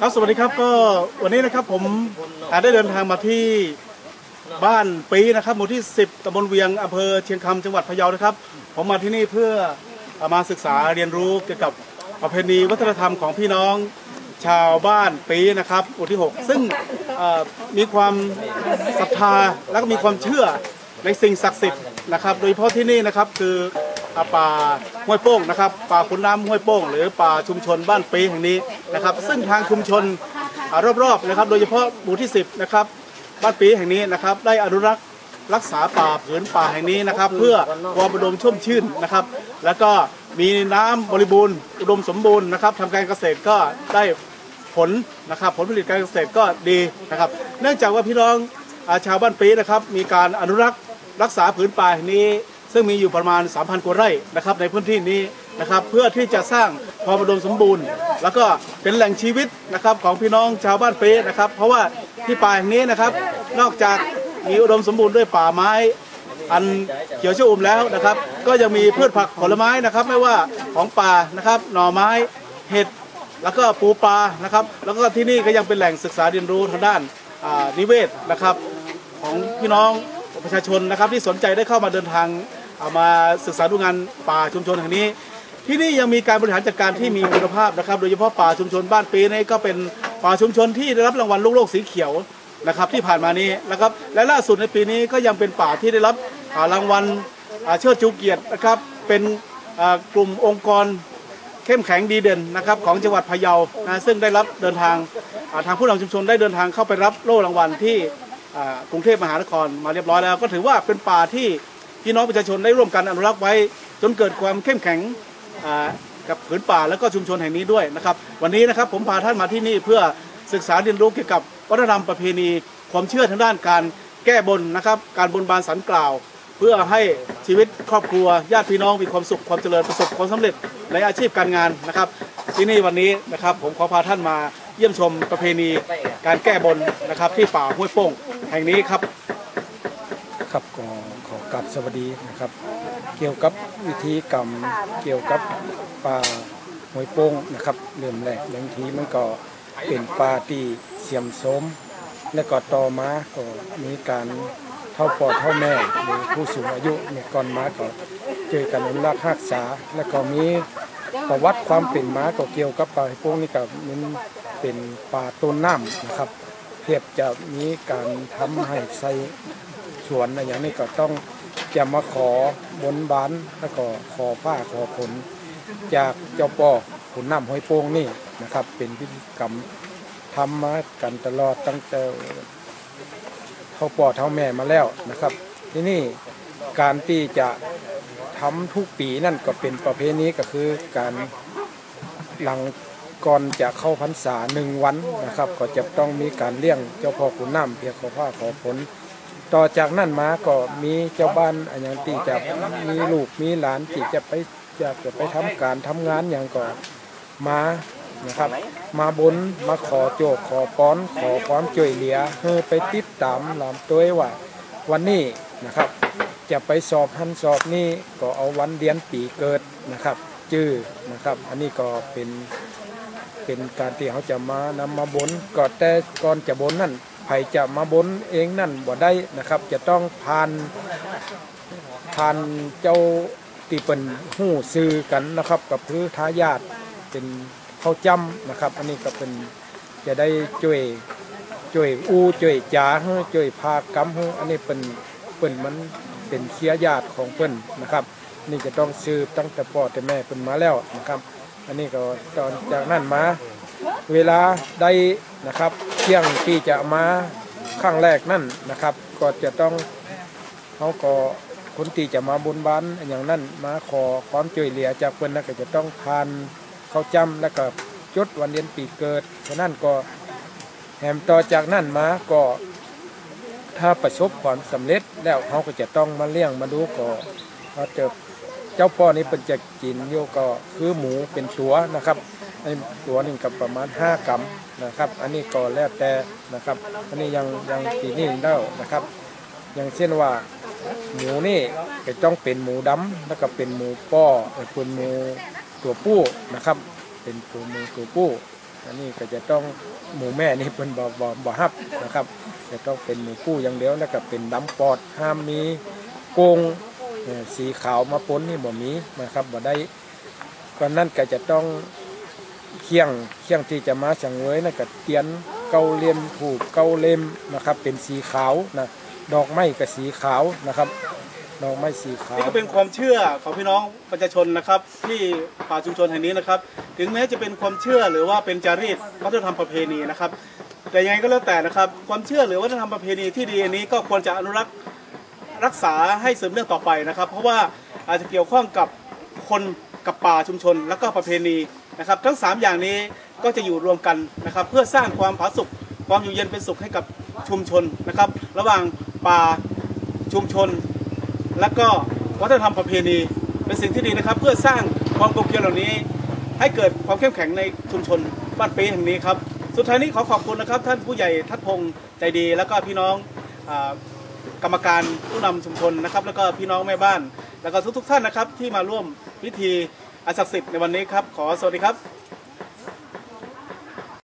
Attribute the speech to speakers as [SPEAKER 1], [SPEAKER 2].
[SPEAKER 1] ครับสวัสดีครับก็วันนี้นะครับผมอ่าได้เดินทางมาที่บ้านปีนะครับหมู่ที่ 10ตำบลเวียงอำเภอเชียงคำจังหวัดพะเยานะครับ ผมมาที่นี่เพื่อมาศึกษาเรียนรู้เกี่ยวกับประเพณีวัฒนธรรมของพี่น้องชาวบ้านปีนะครับหมู่ที่ 6 ซึ่งมีความศรัทธาและก็มีความเชื่อในสิ่งศักดิ์สิทธิ์นะครับ โดยเฉพาะที่นี่นะครับคือ ป่าห้วยโป้งนะครับป่าขุนน้ำห้วยโป้ง หรือป่าชุมชนบ้านปีแห่งนี้นะครับ ซึ่งทางชุมชนรอบๆนะครับ โดยเฉพาะหมู่ที่ 10 นะครับ บ้านปีแห่งนี้นะครับ ได้อนุรักษ์รักษาป่าผืนป่าแห่งนี้นะครับ เพื่อความอุดมชุ่มชื่นนะครับ แล้วก็มีน้ำบริบูรณ์อุดมสมบูรณ์นะครับทำการเกษตรก็ได้ผลนะครับผลผลิตการเกษตรก็ดีนะครับ เนื่องจากว่าพี่น้องอาชาวบ้านปีนะครับ มีการอนุรักษ์รักษาผืนป่าแห่งนี้ ซึ่งมีอยู่ประมาณ 3,000กว่าไร่นะครับในพื้นที่นี้นะครับเพื่อที่จะสร้างความอุดมสมบูรณ์ แล้วก็เป็นแหล่งชีวิตนะครับของพี่น้องชาวบ้านเป๊ะนะครับ เพราะว่าที่ป่าแห่งนี้นะครับ นอกจากมีอุดมสมบูรณ์ด้วยป่าไม้ อันเขียวชอุ่มแล้วนะครับ ก็ยังมีพืชผักผลไม้นะครับ ไม่ว่าของป่านะครับหน่อไม้เห็ดแล้วก็ปูปลานะครับ แล้วก็ที่นี่ก็ยังเป็นแหล่งศึกษาเรียนรู้ทางด้านนิเวศนะครับ ของพี่น้องประชาชนนะครับที่สนใจได้เข้ามาเดินทาง เอามาศึกษาดูงานป่าชุมชนแห่งนี้ ที่นี่ยังมีการบริหารจัดการที่มีคุณภาพนะครับ โดยเฉพาะป่าชุมชนบ้านปีนี่ก็เป็นป่าชุมชนที่ได้รับรางวัลลูกโลกสีเขียวนะครับที่ผ่านมานี้นะครับและล่าสุดในปีนี้ก็ยังเป็นป่าที่ได้รับรางวัลเชิดชูเกียรตินะครับเป็นกลุ่มองค์กรเข้มแข็งดีเด่นนะครับของจังหวัดพะเยานะซึ่งได้รับเดินทางทางผู้นำชุมชนได้เดินทางเข้าไปรับโล่รางวัลที่กรุงเทพมหานครมาเรียบร้อยแล้ว ก็ถือว่าเป็นป่าที่ พี่น้องประชาชนได้ร่วมกันอนุรักษ์ไว้ จนเกิดความเข้มแข็งกับผืนป่าแล้วก็ชุมชนแห่งนี้ด้วยนะครับ วันนี้นะครับผมพาท่านมาที่นี่เพื่อศึกษาเรียนรู้เกี่ยวกับวัฒนธรรมประเพณี ความเชื่อทางด้านการแก้บนนะครับ การบนบานสันกล่าว เพื่อให้ชีวิตครอบครัวญาติพี่น้องมีความสุขความเจริญประสบความสำเร็จในอาชีพการงานนะครับ ที่นี่วันนี้นะครับผมขอพาท่านมาเยี่ยมชมประเพณีการแก้บนนะครับที่ป่าห้วยโป่งแห่งนี้ครับ
[SPEAKER 2] ครับก็ กราบสวัสดีนะครับ เกี่ยวกับวิธีกรรมเกี่ยวกับป่าหวยโป้งนะครับเริ่มแรกบางทีมันก็เป็นป่าที่เสียมสม และก็ต่อมาก็มีการเท่าปอเท่าแม่หรือผู้สูงอายุเนี่ยก่อนมาก็เจอกันอนุรักษ์รักษา แล้วก็มีประวัติความเป็นมาก็เกี่ยวกับป่าหวยโป้งนี่ก็มันเป็นป่าต้นน้ำนะครับเทียบจะมีการทำให้ใส่สวนอะไรอย่างนี้ก็ต้อง จะมาขอบนบานแล้วก็ขอผ้าขอผล จากเจ้าป่อขุนน้ำห้อยโป่งนี่นะครับ เป็นพิธีกรรมทำมากันตลอดตั้งแต่เท่าป่อเท่าแม่มาแล้วนะครับ ที่นี่การที่จะทำทุกปีนั่นก็เป็นประเพณีก็คือการหลังก่อนจะเข้าพรรษาหนึ่งวันนะครับ ก็จะต้องมีการเลี้ยงเจ้าพ่อขุนน้ำเพียรขอผ้าขอผล ต่อจากนั้นมาก็มีเจ้าบ้านอย่างที่จะมีลูกมีหลานที่จะไปอยากจะไปทำการทำงานอย่างก็มานะครับ มาบนมาขอโจกขอป้อน ขอความช่วยเหลือเพื่อไปติดตามลำตัวว่า วันนี้นะครับ จะไปสอบหันสอบนี่ก็เอาวันเดือนปีเกิดนะครับ จื้อนะครับ อันนี้ก็เป็นเป็นการที่เขาจะมานำมาบนก่อนแต่ก่อนจะบนนั่น ผจะมาบนเองนั่นบ่ได้นะครับ จะต้องผ่านผ่านเจ้าตีเป็นหู้ซื้อกันนะครับกับพื้ทายาทเป็นเข้าจำนะครับ อันนี้ก็เป็นจะได้ช่วยช่วยอู้ช่วยจ๋าเฮ้อช่วยพากำเฮ้ออันนี้เป็นเปิ่นมันเป็นเคียญาติของเพิ่นนะครับ นี่จะต้องซื้อตั้งแต่พ่อแต่แม่เพิ่นมาแล้วนะครับ อันนี้ก็ตอนจากนั้นมา เวลาได้นะครับเที่ยงที่จะมาข้างแรกนั่นนะครับ ก็จะต้องเขาก็คนที่จะมาบนบานอย่างนั้นมาขอความช่วยเหลือจากเพื่อนนะก็จะต้องทานข้าวจำแล้วก็จดวันเดือนปีเกิดฉะนั้นก็แถมต่อจากนั้นมาก็ถ้าประสบความสำเร็จแล้วเขาก็จะต้องมาเลี้ยงมาดูก็เขาจะเจ้าพ่อนี้เป็นจะกินโยก็คือหมูเป็นตัวนะครับ ไอ้ตัวหนึ่งกับประมาณ 5 กรัมนะครับ อันนี้ก็แล้วแต่นะครับ อันนี้ยังยังปีนี้เด้านะครับ อย่างเช่นว่าหมูนี่ก็ต้องเป็นหมูดำแล้วก็เป็นหมูป้อเป็นหมูตัวผู้นะครับ เป็นตัวหมูตัวผู้อันนี้ก็จะต้องหมูแม่นี่เป็นบ่บ่บ่ฮับนะครับ จะต้องเป็นหมูกู้อย่างเดียวแล้วก็เป็นดำปอดห้ามมีโกงสีขาวมาปนนี่บ่มีนะครับบ่ได้ก่อนนั้นก็จะต้อง เคียงเคียงที่จะมาสังเวยนั่นก็เตียนเกาเลียมผูกเกาเล็มนะครับ เป็นสีขาวนะดอกไม้ก็สีขาวนะครับ ดอกไม้สีขาว
[SPEAKER 1] นี่ก็เป็นความเชื่อของพี่น้องประชาชนนะครับ ที่ป่าชุมชนแห่งนี้นะครับ ถึงแม้จะเป็นความเชื่อหรือว่าเป็นจารีตวัฒนธรรมประเพณีนะครับ แต่ยังไงก็แล้วแต่นะครับ ความเชื่อหรือวัฒนธรรมประเพณีที่ดีอันนี้ก็ควรจะอนุรักษ์รักษาให้สืบเนื่องต่อไปนะครับ เพราะว่าอาจจะเกี่ยวข้องกับคนกับป่าชุมชน แล้วก็ประเพณี นะครับ ทั้งสามอย่างนี้ก็จะอยู่รวมกันนะครับ เพื่อสร้างความผาสุกความอยู่เย็นเป็นสุขให้กับชุมชนนะครับ ระหว่างป่าชุมชน และก็วัฒนธรรมประเพณีเป็นสิ่งที่ดีนะครับ เพื่อสร้างความกลมเกลียวเหล่านี้ ให้เกิดความเข้มแข็งในชุมชนบ้านปีแห่งนี้ครับสุดท้ายนี้ขอขอบคุณนะครับ ท่านผู้ใหญ่ทัดพงษ์ใจดี แล้วก็พี่น้องอกรรมการผู้นำชุมชนนะครับ แล้วก็พี่น้องแม่บ้าน แล้วก็ทุกๆ ท่านนะครับที่มาร่วมพิธี อันศักดิ์สิทธิ์ในวันนี้ครับ ขอสวัสดีครับ